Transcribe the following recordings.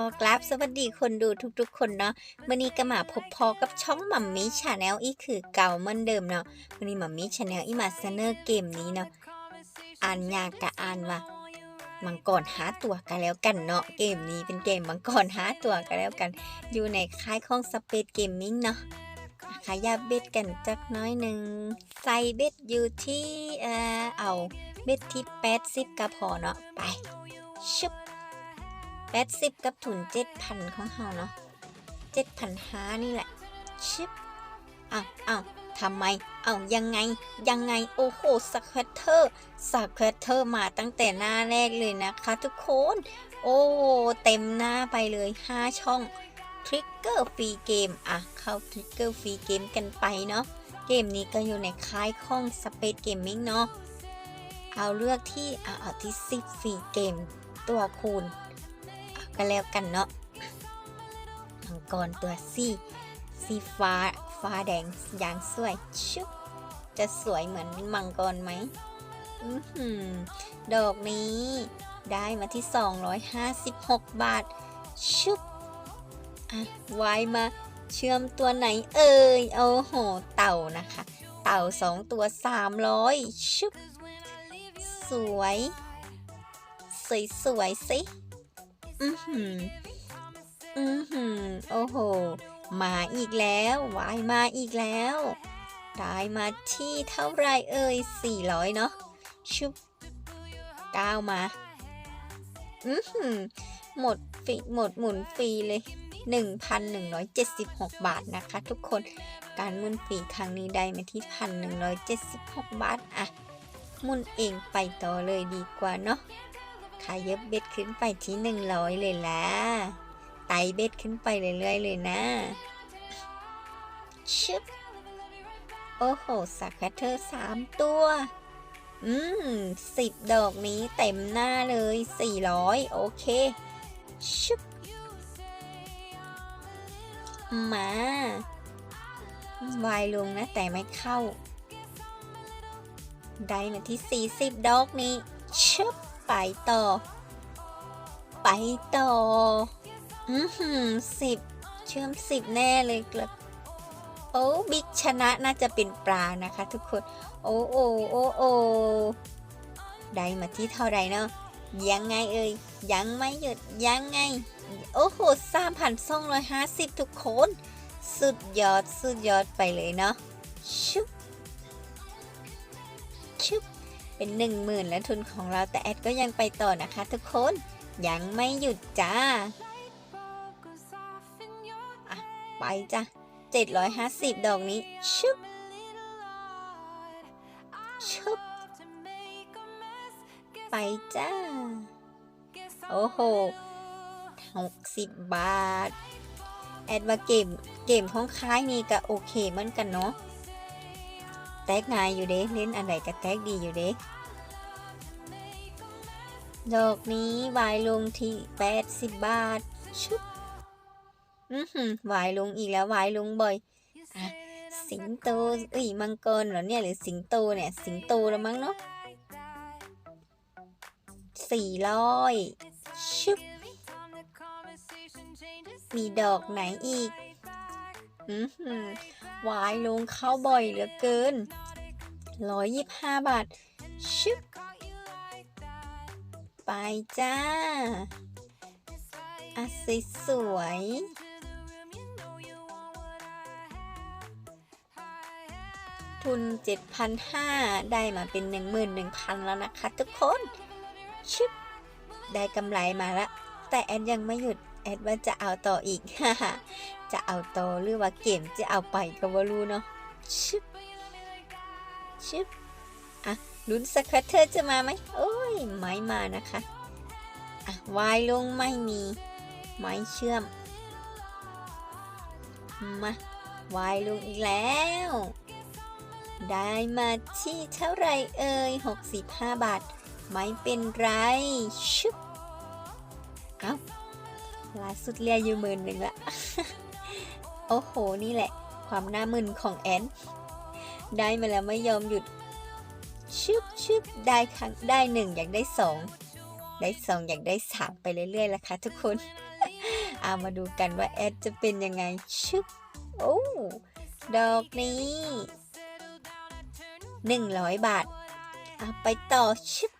อกราบสวัสดีคนดูทุกๆ คนเนาะมื่อนี้ก็มาพบพอกับช่องมัมมี่ชาแนลอีคือเก่าเหมือนเดิมเนาะมื่อนี้มัมมี่ชาแนลอีมาเสนอเกมนี้เนาะอ่านยากกะอ่านว่ามังกรหาตัวกันแล้วกันเนาะเกมนี้เป็นเกมมังกรหาตัวกันแล้วกัน อยู่ในค่ายของสเปซเกมมิ่งเนาะขยับเบ็ดกันจักน้อยหนึ่งใส่เบ็ดอยู่ที่เออเอาเบ็ดที่80ก็พอเนาะไปชุบ แปดสิบกับทุนเจ็ดพันของเฮาเนาะเจ็ดพันห้านี่แหละ ชิปอ้าวอ้าวทำไมอ้าวยังไง ยังไง โอ้โหสแควตเตอร์สแควตเตอร์มาตั้งแต่หน้าแรกเลยนะคะทุกคน โอ้เต็มหน้าไปเลย 5 ช่องทริกเกอร์ฟรีเกมอะ เข้าทริกเกอร์ฟรีเกมกันไปเนาะ เกมนี้ก็อยู่ในค่ายของสเปซเกมมิ่งเนาะ เอาเลือกที่เอาเอาที่ 10ฟรีเกม ตัวคูณ ก็แล้วกันเนาะมังกรตัวสีสีฟ้าฟ้าแดงอย่างสวยชุบจะสวยเหมือนมังกรไหมอือหือดอกนี้ได้มาที่ 256 บาท ชุบอะไว้มาเชื่อมตัวไหนเอ่ยโอ้โห เต่านะคะ เต่าสองตัว 300 ชุบ สวย สวยสวยสิ อือหืออือหือโอ้โห มาอีกแล้ววายมาอีกแล้ว ได้มาที่เท่าไรเอ่ย400 เนาะชุบก้าวมา อือหือหมดฟรีหมดหมุนฟรีเลย 1,176 บาทนะคะ ทุกคนการหมุนฟรีครั้งนี้ได้มาที่ 1,176 บาท อะหมุนเองไปต่อเลยดีกว่าเนาะ ขยับเบ็ดขึ้นไปที่หนึ่งร้อยเลยล่ะไต่เบ็ดขึ้นไปเรื่อยๆเลยนะชึบโอ้โหสักเธอสามตัว อืมสิบดอกนี้เต็มหน้าเลยสี่ร้อยโอเคชึบมาวายลงนะแต่ไม่เข้า ได้มาที่ 40 ดอกนี้ชึบ ไปต่อ ไปต่อ อือหือสิบเชื่อมสิบแน่เลยครับโอ้บิ๊กชนะน่าจะเป็นปลานะคะทุกคน โอ้โอ้โอ้โอ้ได้มาที่เท่าไรเนาะยังไงเอ่ยยังไม่หยุดยังไง โอ้โหสามพันสองร้อยห้าสิบทุกคน สุดยอดสุดยอดไปเลยเนาะชุบชุบ เป็นหนึ่งหมื่นแล้วทุนของเราแต่แอดก็ยังไปต่อนะคะ ทุกคนยังไม่หยุดจ้าอะไปจ้ะ750 ดอกนี้ชุบชุบไปจ้า โอ้โหหกสิบบาท แอดว่าเกมเกมของค้ายนี่ก็โอเคเหมือนกันเนาะ ตกง่ายอยู่เด้เล่นอันไหนก็แตกดีอยู่เด้ดอกนี้วายลงที่80บาทชุบอือหือวายลงอีกแล้ววายลงบ่อยอะสิงโตเอ้ยมังกรเหรอเนี่ยหรือสิงโตเนี่ยสิงโตแล้วมั้งเนาะสี่ร้อยชุบมีดอกไหนอีก อือหือวายลงเข้าบ่อยเหลือเกิน ร้อยยี่ห้าบาทชุบไปจ้าอะสวยทุน 7,500 ได้มาเป็น 11,000 แล้วนะคะทุกคนชิบได้กำไรมาละ แต่แอดยังไม่หยุด แอดว่าจะเอาต่ออีก จะเอาต่อหรือว่าเกมจะเอาไปก็ไม่รู้เนาะชิบ ชิบอะลุ้นสควตเตอร์จะมาไหมโอ้ยไม่มานะคะอะวายลงไม่มี ไม้เชื่อม มาวายลงอีกแล้ว ได้มาที่เท่าไรเอ่ย65 บาท ไม่เป็นไรชุบเอาล่าสุดเรียอยู่หมื่นหนึ่งละ โอ้โห นี่แหละ ความหน้ามึนของแอน ได้มาแล้วไม่ยอมหยุดชุบชุบได้ครั้งได้หนึ่งอยากได้สองได้สองอยากได้สามไปเรื่อยๆละค่ะทุกคนเอามาดูกันว่าแอดจะเป็นยังไงชึบโอ้ดอกนี้หนึ่งร้อยบาทเอาไปต่อชึบ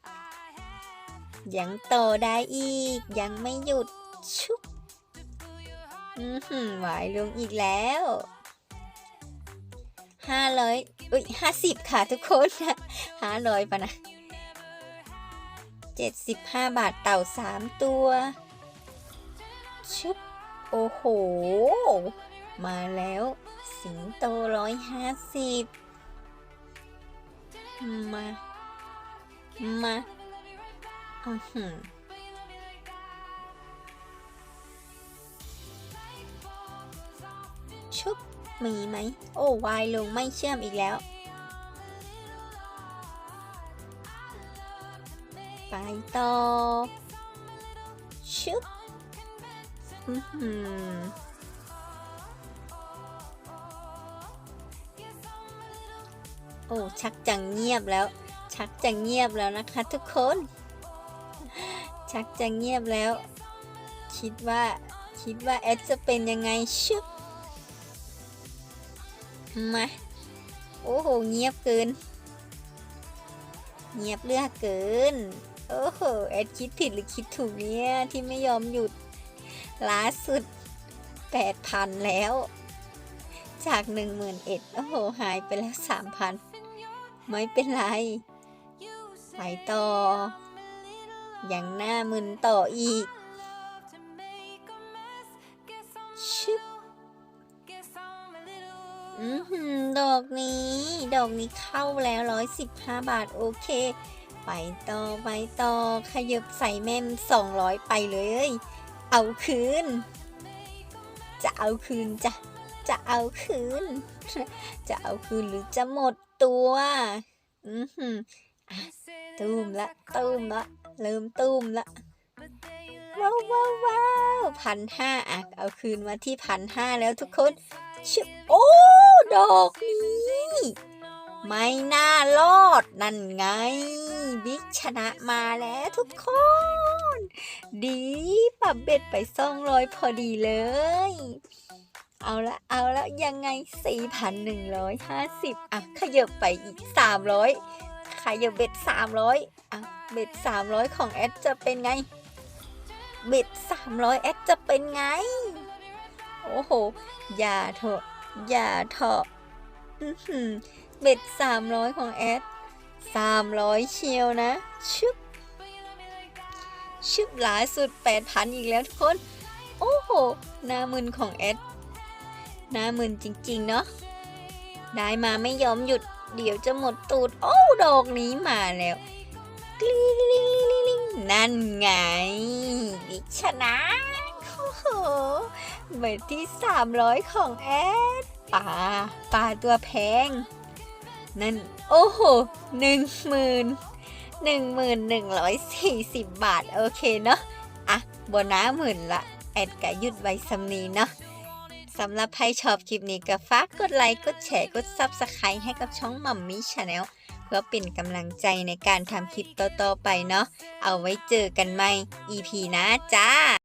ยังต่อได้อีก ยังไม่หยุดชุบอือหือไหวลงอีกแล้ว ห้าร้อยอุ้ยห้าสิบค่ะทุกคนห้าร้อยปะนะเจ็ดสิบห้าบาทเต่าสามตัว ชุบ โอ้โห มาแล้ว สิงโตร้อยห้าสิบมา มาอือหือชุบ มีไหม โอ้วายลงไม่เชื่อมอีกแล้ว ไปต่อ ชุบอื้อหือโอ้ ชักจังเงียบแล้ว ชักจะเงียบแล้วนะคะ ทุกคน ชักจะเงียบแล้ว คิดว่าคิดว่าแอดจะเป็นยังไงชึบ มา โอ้โห เงียบเกิน เงียบเลือกเกิน โอ้โห แอดคิดผิดหรือคิดถูกเนี่ย ที่ไม่ยอมหยุดล่าสุด8,000แล้ว จาก11,000โอ้โห หายไปแล้ว3,000ไม่เป็นไร ไปต่อยังหน้ามึนต่ออีก อือหือดอกนี้ ดอกนี้เข้าแล้วร้อยสิบห้าบาทโอเค ไปต่อไปต่อขยับใส่แม่มสองร้อยไปเลย เอาคืน จะเอาคืนจะจะเอาคืน จะเอาคืนหรือจะหมดตัว อือหืออะตูมละตูมละเริ่มตูมละว้าวว้าวว้าวพันห้าอะเอาคืนมาที่พันห้าแล้วทุกคนชิโอ้ ดอกนี้ ไม่น่ารอดนั่นไง บิ๊กชนะมาแล้วทุกคน ดีปับเบ็ดไปซ่องร้อยพอดีเลย เอาละเอาละยังไง 4,150 อะ ขยับไปอีก 300 ขยับเบ็ด 300 อะ เบ็ด 300 ของแอดจะเป็นไง เบ็ด 300 แอดจะเป็นไง โอ้โห อย่าเถอะ อย่าเถอะอื้อหือเบ็ด300ของแอด300เชียวนะ ชึบ ชึบหลายสุด8,000อีกแล้วทุกคน โอ้โห หน้ามึนของแอด หน้ามึนจริง ๆ เนาะ ได้มาไม่ยอมหยุด เดี๋ยวจะหมดตูด โอ้ดอกนี้มาแล้วกลิ้งนั่นไงดิชนะ เบ็ดที่ 300 ของแอดปลาปลาตัวแพง นั่น โอ้โหหนึ่งหมื่นหนึ่งหมื่นหนึ่งร้อยสี่สิบบาท โอเคเนาะอะโบนัสหมื่นละ แอดกะยุดไว้สำนีเนาะสำหรับใครชอบคลิปนี้ก็ฝากกดไลค์ กดแชร์ กด Subscribe ให้กับช่องมัมมี่ชาแนลเพื่อเป็นกำลังใจในการทำคลิปต่อๆไปเนาะ เอาไว้เจอกันใหม่ EP หนะจ้า